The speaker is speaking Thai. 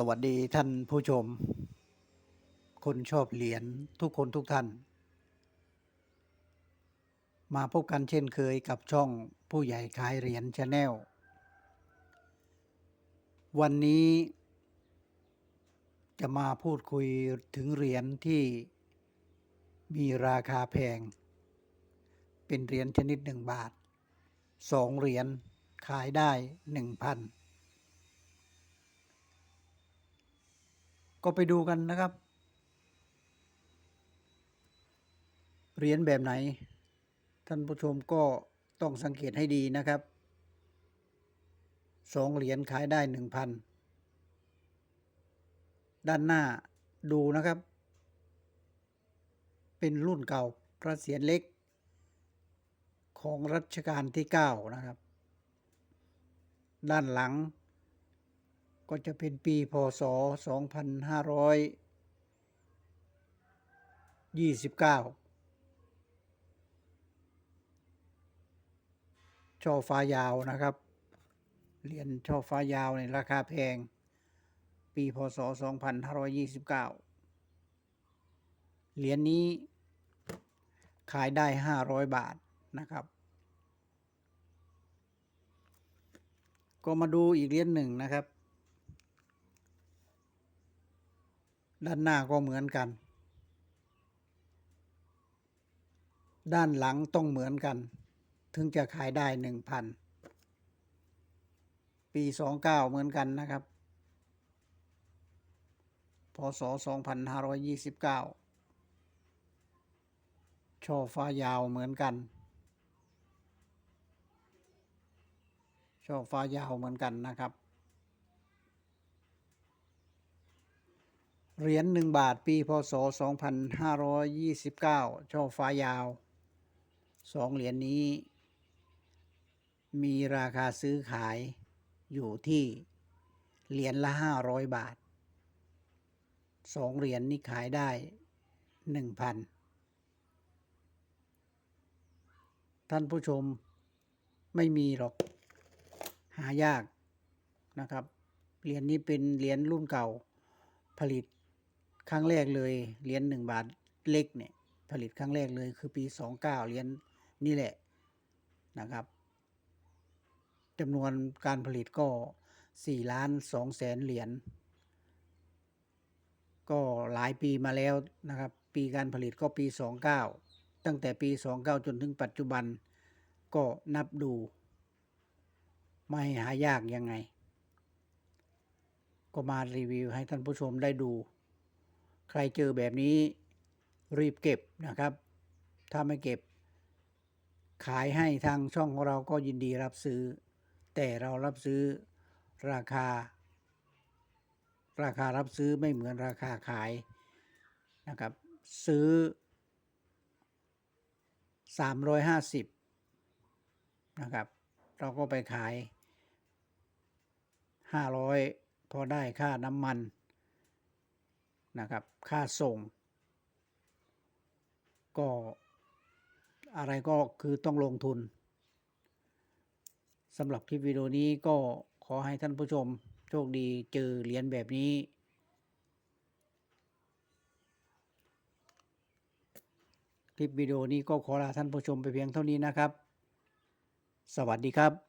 สวัสดีท่านผู้ชม คนชอบเหรียญทุกคนทุกท่าน มาพบกันเช่นเคยกับช่องผู้ใหญ่ขายเหรียญชาแนล วันนี้จะมาพูดคุยถึงเหรียญที่มีราคาแพง เป็นเหรียญชนิดหนึ่งบาทสองเหรียญขายได้หนึ่งพัน ก็ไปดูกันนะครับ เหรียญแบบไหน ท่านผู้ชมก็ต้องสังเกตให้ดีนะครับสองเหรียญขายได้หนึ่งพันด้านหน้าดูนะครับ เป็นรุ่นเก่าพระเศียรเล็ก ของรัชกาลที่เก้านะครับ ด้านหลัง ก็จะเป็นปีพศ 2529 ช่อฟ้ายาวนะครับ เหรียญช่อฟ้ายาวในราคาแพง ปีพศ 2529 เหรียญนี้ขายได้ 500 บาทนะครับก็มาดูอีกเหรียญหนึ่งนะครับ ด้านหน้าก็เหมือนกัน ด้านหลังต้องเหมือนกัน ถึงจะขายได้หนึ่งพันปีสองเก้าเหมือนกันนะครับพศสองพันห้าร้อยยี่สิบเก้าช่อฟ้ายาวเหมือนกัน ช่อฟ้ายาวเหมือนกันนะครับ เหรียญหนึ่งบาทปีพศ 2529 ช่อฟ้ายาวสองเหรียญนี้ มีราคาซื้อขายอยู่ที่เหรียญละ 500 บาทสองเหรียญนี้ขายได้ 1,000 ท่านผู้ชมไม่มีหรอกหายากนะครับ เหรียญนี้เป็นเหรียญรุ่นเก่าผลิต ครั้งแรกเลยเหรียญหนึ่งบาทเล็กเนี่ยผลิตครั้งแรกเลยคือปีสองเก้าเหรียญนี่แหละนะครับจำนวนการผลิตก็สี่ล้านสองแสนเหรียญก็หลายปีมาแล้วนะครับ ปีการผลิตก็ปีสองเก้าตั้งแต่ปีสองเก้าจนถึงปัจจุบันก็นับดู ไม่หายากยังไง ก็มารีวิวให้ท่านผู้ชมได้ดู ใครเจอแบบนี้รีบเก็บนะครับ ถ้าไม่เก็บ ขายให้ทางช่องของเราก็ยินดีรับซื้อ แต่เรารับซื้อราคา ราคารับซื้อไม่เหมือนราคาขายนะครับ ซื้อ 350นะครับ เราก็ไปขาย 500 พอได้ค่าน้ำมัน นะครับ ค่าส่ง ก็อะไรก็คือต้องลงทุนสำหรับคลิปวิดีโอนี้ก็ขอให้ท่านผู้ชมโชคดีเจอเหรียญแบบนี้ คลิปวิดีโอนี้ก็ขอลาท่านผู้ชมไปเพียงเท่านี้นะครับ สวัสดีครับ